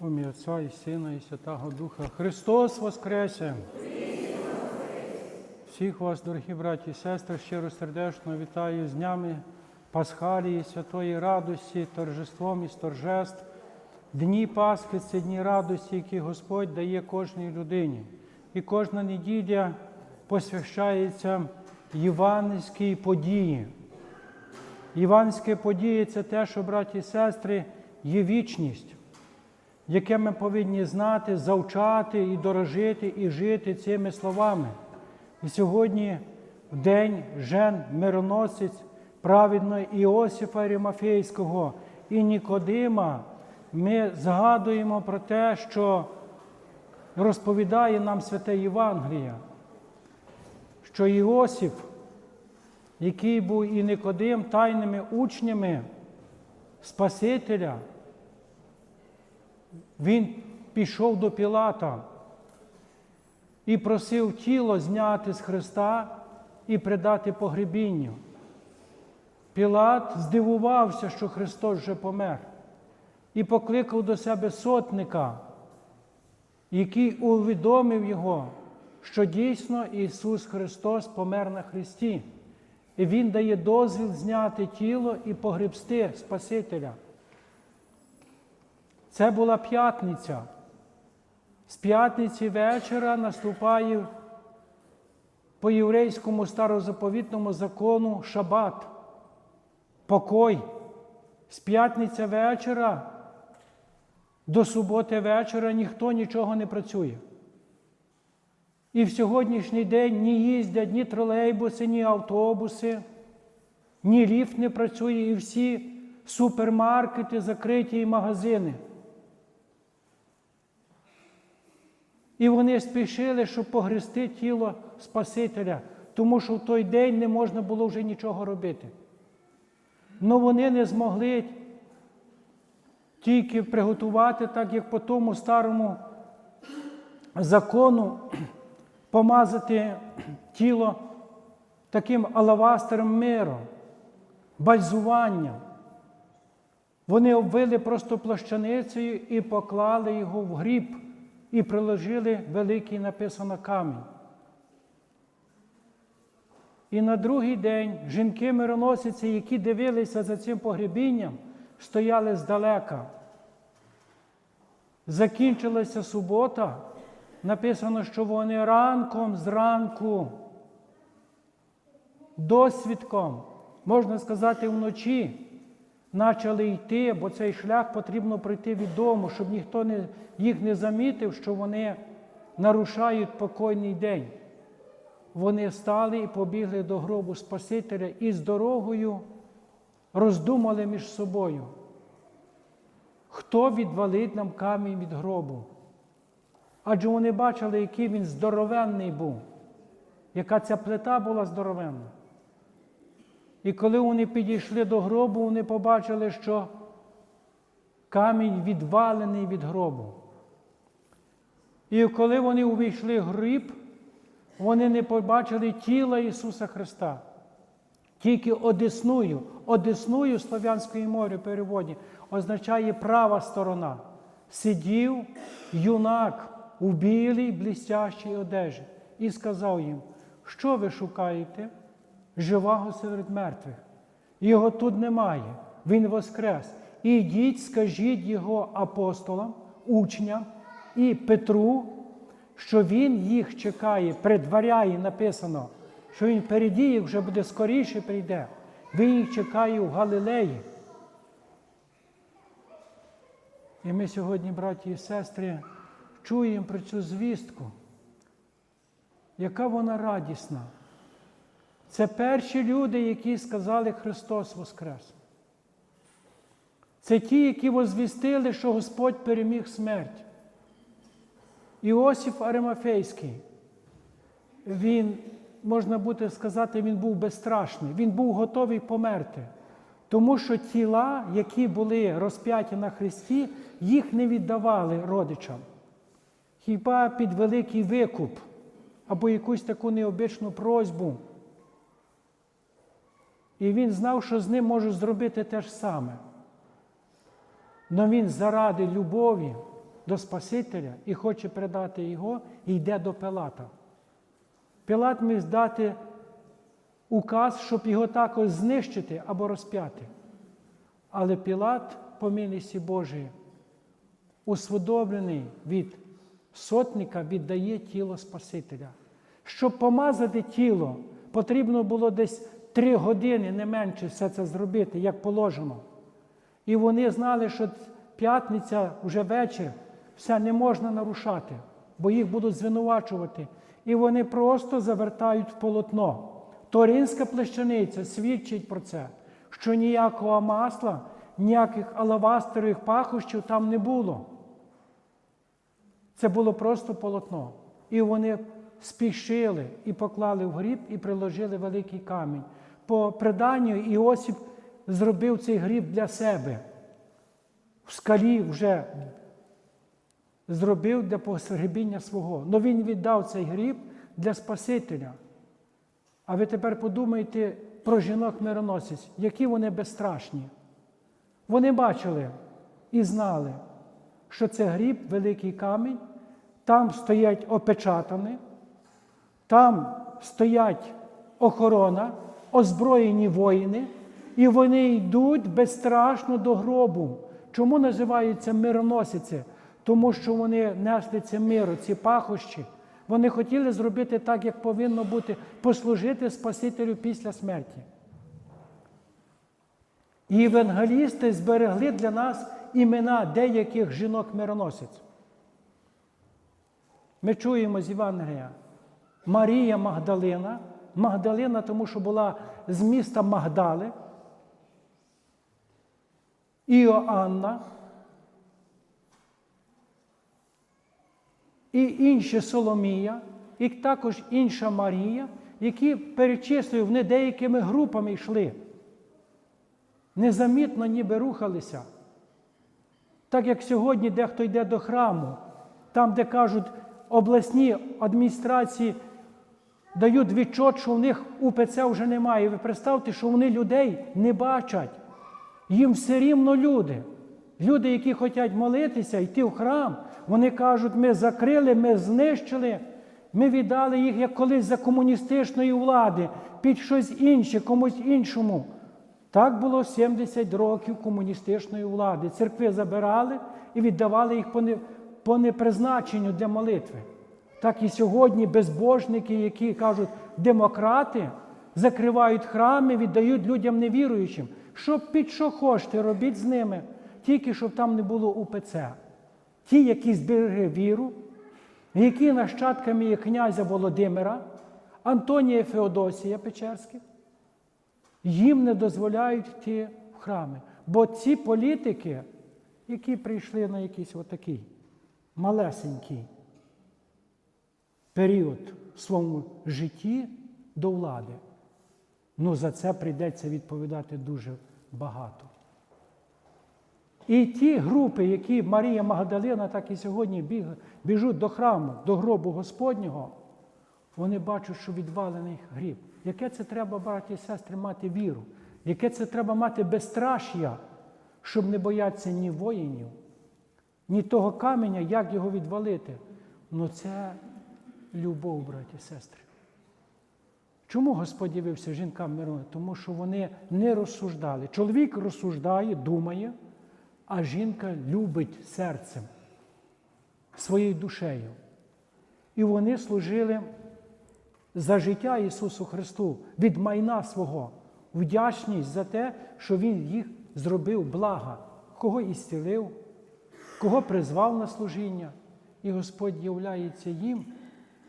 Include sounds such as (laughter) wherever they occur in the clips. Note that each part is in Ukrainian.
Ім'я Отця і Сина, і Святого Духа. Христос Воскресе! Всіх вас, дорогі браті і сестри, щиро сердечно вітаю з днями Пасхалії, святої радості, торжеством і торжеств. Дні Пасхи це дні радості, які Господь дає кожній людині. І кожна неділя посвящається євангельській події. Євангельські події це те, що, браті і сестри, є вічність, яке ми повинні знати, завчати і дорожити, і жити цими словами. І сьогодні, в день жен мироносець праведного Іосифа Римафейського і Нікодима, ми згадуємо про те, що розповідає нам святе Євангеліє, що Іосиф, який був і Никодим тайними учнями Спасителя, він пішов до Пілата і просив тіло зняти з Христа і придати погребінню. Пілат здивувався, що Христос вже помер, і покликав до себе сотника, який увідомив його, що дійсно Ісус Христос помер на Христі. І Він дає дозвіл зняти тіло і погребсти Спасителя. Це була п'ятниця. З п'ятниці вечора наступає по єврейському старозаповітному закону шабат, покой. З п'ятниця вечора до суботи вечора ніхто нічого не працює. І в сьогоднішній день ні їздять ні тролейбуси, ні автобуси, ні ліфт не працює, і всі супермаркети закриті і магазини. І вони спішили, щоб погрести тіло Спасителя, тому що в той день не можна було вже нічого робити. Но вони не змогли тільки приготувати, так як по тому старому закону (clears throat) помазати тіло таким алавастером миром, бальзуванням. Вони обвили просто плащаницею і поклали його в гріб і приложили великий написано камінь. І на другий день жінки-мироносиці, які дивилися за цим погребінням, стояли здалека. Закінчилася субота, написано, що вони ранком зранку, досвідком, можна сказати, вночі почали йти, бо цей шлях потрібно пройти від дому, щоб ніхто не, їх не замітив, що вони нарушають покойний день. Вони стали і побігли до гробу Спасителя і з дорогою роздумали між собою. Хто відвалить нам камінь від гробу? Адже вони бачили, який він здоровенний був, яка ця плита була здоровенна. І коли вони підійшли до гробу, вони побачили, що камінь відвалений від гробу. І коли вони увійшли в гріб, вони не побачили тіла Ісуса Христа. Тільки одесною, одесною в Слов'янської мові переводі означає права сторона. Сидів юнак у білій блістящій одежі і сказав їм, що ви шукаєте? Живого серед мертвих. Його тут немає, Він воскрес. Ідіть, скажіть його апостолам, учням і Петру, що Він їх чекає, предваряє, написано, що Він переді вже буде скоріше прийде. Він їх чекає в Галилеї. І ми сьогодні, браті і сестри, чуємо про цю звістку, яка вона радісна. Це перші люди, які сказали Христос Воскрес. Це ті, які возвістили, що Господь переміг смерть. Іосиф Аримафейський, він, можна буде сказати, він був безстрашний, він був готовий померти. Тому що тіла, які були розп'яті на Христі, їх не віддавали родичам. Хіба під великий викуп або якусь таку необичну просьбу. І він знав, що з ним можуть зробити те ж саме. Но він заради любові до Спасителя і хоче передати його, і йде до Пилата. Пилат міг здати указ, щоб його також знищити або розп'яти. Але Пілат, по милості Божої, усвідомлений від сотника, віддає тіло Спасителя. Щоб помазати тіло, потрібно було десь три години, не менше, все це зробити, як положено. І вони знали, що п'ятниця вже вечір, все не можна нарушати, бо їх будуть звинувачувати. І вони просто завертають в полотно. Торинська плещаниця свідчить про це, що ніякого масла, ніяких алавастерових пахощів там не було. Це було просто полотно. І вони спішили і поклали в гріб, і приложили великий камінь. По преданню Іосип зробив цей гріб для себе. В скалі вже зробив для погребіння свого. Но він віддав цей гріб для Спасителя. А ви тепер подумайте про жінок-мироносець, які вони безстрашні. Вони бачили і знали, що це гріб, великий камінь, там стоять опечатані, там стоять охорона, озброєні воїни, і вони йдуть безстрашно до гробу. Чому називаються мироносиці? Тому що вони несли це миру, ці пахощі. Вони хотіли зробити так, як повинно бути, послужити Спасителю після смерті. І евангелісти зберегли для нас імена деяких жінок-мироносиць. Ми чуємо з Євангелія Марія Магдалина. Магдалина, тому що була з міста Магдали. Іоанна. І інші Соломія, і також інша Марія, які перечислюю, вони деякими групами йшли. Незамітно ніби рухалися. Так як сьогодні дехто йде до храму, там, де кажуть, обласні адміністрації дають відчот, що в них УПЦ вже немає. Ви представте, що вони людей не бачать. Їм все рівно люди. Люди, які хочуть молитися, йти в храм, вони кажуть, ми закрили, ми знищили, ми віддали їх як колись за комуністичної влади, під щось інше, комусь іншому. Так було 70 років комуністичної влади. Церкви забирали і віддавали їх по, непризначенню для молитви. Так і сьогодні безбожники, які кажуть, демократи, закривають храми, віддають людям невіруючим. Щоб під що хочете, робіть з ними, тільки щоб там не було УПЦ. Ті, які зберегли віру, які нащадками є князя Володимира, Антонія Феодосія Печерських, їм не дозволяють йти в храми. Бо ці політики, які прийшли на якийсь отакий малесенький період в своєму житті до влади, ну за це прийдеться відповідати дуже багато. І ті групи, які Марія Магдалина, так і сьогодні біжуть до храму, до гробу Господнього, вони бачать, що відвалений гріб. Яке це треба, браті і сестри, мати віру? Яке це треба мати безстрашя, щоб не боятися ні воїнів, ні того каменя, як його відвалити. Ну це любов, браті і сестри. Чому Господь явився жінкам миру? Тому що вони не розсуждали. Чоловік розсуждає, думає, а жінка любить серцем, своєю душею. І вони служили за життя Ісусу Христу від майна свого, вдячність за те, що Він їх зробив блага, кого ісцілив, кого призвав на служіння. І Господь являється їм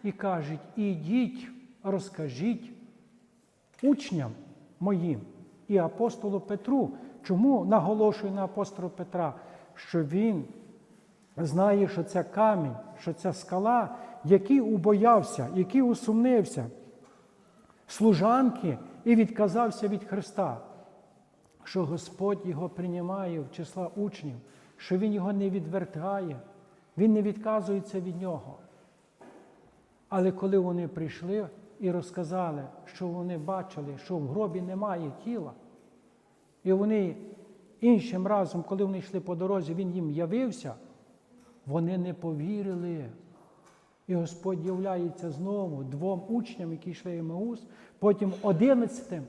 і каже: ідіть, розкажіть учням моїм і апостолу Петру. Чому наголошую на апостола Петра? Що він знає, що це камінь, що це скала, який убоявся, який усумнився, служанки і відказався від Христа, що Господь його приймає в числа учнів, що Він його не відвертає, Він не відказується від нього. Але коли вони прийшли і розказали, що вони бачили, що в гробі немає тіла, і вони іншим разом, коли вони йшли по дорозі, він їм явився, Вони не повірили. І Господь являється знову двом учням, які йшли в Емаус, потім одинадцятим,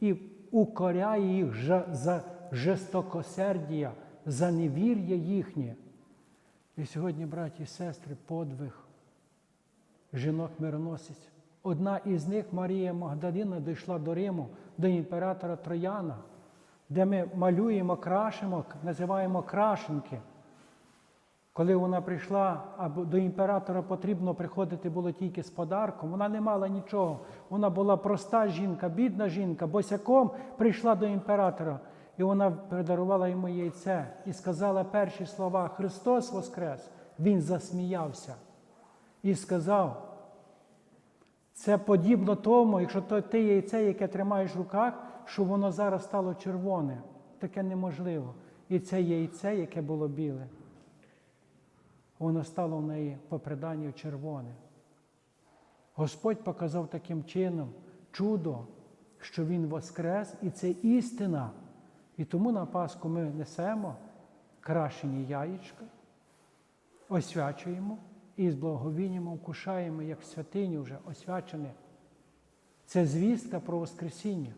і укоряє їх за жестокосердія, за невір'я їхнє. І сьогодні, браті і сестри, подвиг жінок-мироносець. Одна із них, Марія Магдаліна, дійшла до Риму, до імператора Трояна, де ми малюємо, крашимо, називаємо крашенки. Коли вона прийшла, а до імператора потрібно приходити було тільки з подарком, вона не мала нічого. Вона була проста жінка, бідна жінка, босяком прийшла до імператора. І вона подарувала йому яйце і сказала перші слова Христос Воскрес! Він засміявся і сказав, це подібно тому, якщо то те яйце, яке тримаєш в руках, що воно зараз стало червоне. Таке неможливо. І це яйце, яке було біле, воно стало в неї по преданню червоне. Господь показав таким чином чудо, що Він воскрес, і це істина. І тому на Пасху ми несемо крашені яєчка, освячуємо і з благовінням вкушаємо, як святиню вже освячене. Це звістка про Воскресіння.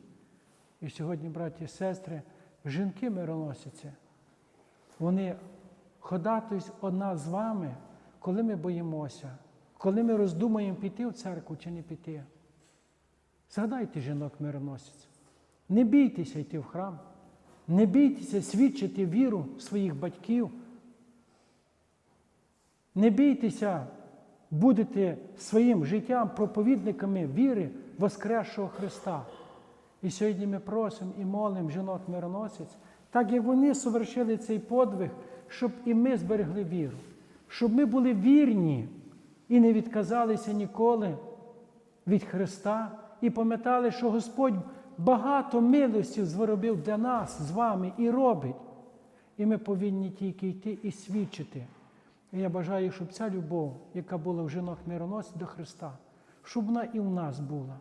І сьогодні, браті і сестри, жінки мироносяться. Вони ходатують одна з вами, коли ми боїмося, коли ми роздумуємо піти в церкву чи не піти. Згадайте жінок мироносець. Не бійтеся йти в храм, не бійтеся свідчити віру своїх батьків. Не бійтеся будете своїм життям проповідниками віри Воскресшого Христа. І сьогодні ми просимо і молимо жінок мироносець, так як вони совершили цей подвиг, щоб і ми зберегли віру, щоб ми були вірні і не відказалися ніколи від Христа, і пам'ятали, що Господь багато милостів зробив для нас з вами і робить. І ми повинні тільки йти і свідчити. І я бажаю, щоб ця любов, яка була в жінок мироносць до Христа, щоб вона і в нас була,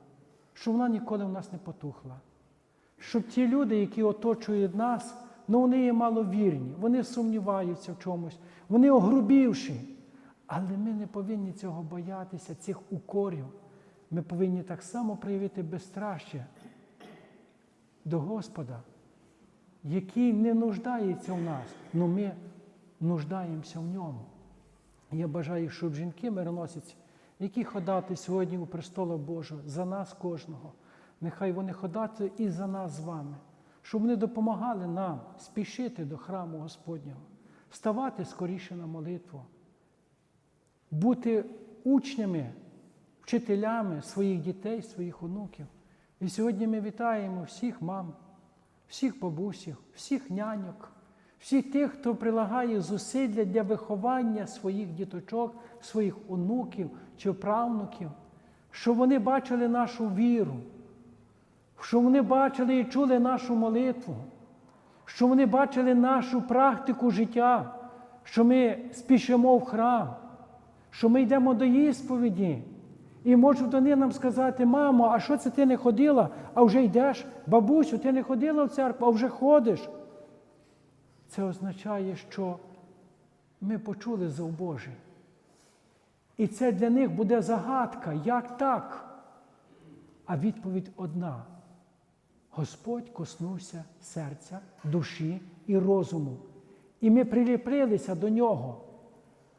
щоб вона ніколи в нас не потухла. Щоб ті люди, які оточують нас, ну вони є маловірні, вони сумніваються в чомусь, вони огрубівші. Але ми не повинні цього боятися, цих укорів. Ми повинні так само проявити безстраща до Господа, який не нуждається в нас, але ми нуждаємося в ньому. Я бажаю, щоб жінки мироносиці, які ходати сьогодні у престола Божого за нас кожного, нехай вони ходати і за нас з вами, щоб вони допомагали нам спішити до храму Господнього, ставати скоріше на молитву, бути учнями, вчителями своїх дітей, своїх онуків. І сьогодні ми вітаємо всіх мам, всіх бабусів, всіх няньок, всіх тих, хто прилагає зусилля для виховання своїх діточок, своїх онуків чи правнуків, щоб вони бачили нашу віру, щоб вони бачили і чули нашу молитву, щоб вони бачили нашу практику життя, що ми спішимо в храм, що ми йдемо до ісповіді. І можуть вони нам сказати, мамо, а що це ти не ходила, а вже йдеш? Бабусю, ти не ходила в церкву, а вже ходиш. Це означає, що ми почули зов Божий. І це для них буде загадка, як так? А відповідь одна. Господь коснувся серця, душі і розуму. І ми приліпилися до нього.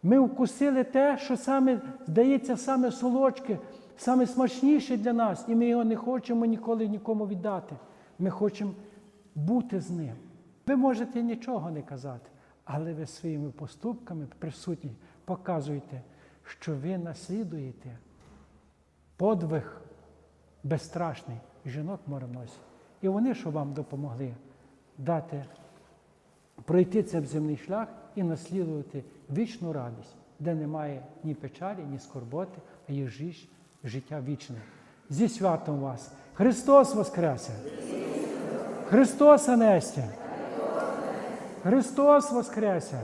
Ми вкусили те, що саме, здається, саме солодке, саме смачніше для нас, і ми його не хочемо ніколи нікому віддати. Ми хочемо бути з ним. Ви можете нічого не казати, але ви своїми поступками присутні показуєте, що ви наслідуєте подвиг безстрашний жінок мороносі. І вони, що вам допомогли дати пройти цей земний шлях і наслідувати вічну радість, де немає ні печалі, ні скорботи, а є жиш- життя вічне. Зі святом вас! Христос Воскресе! Христос Анестя! Христос Воскресе!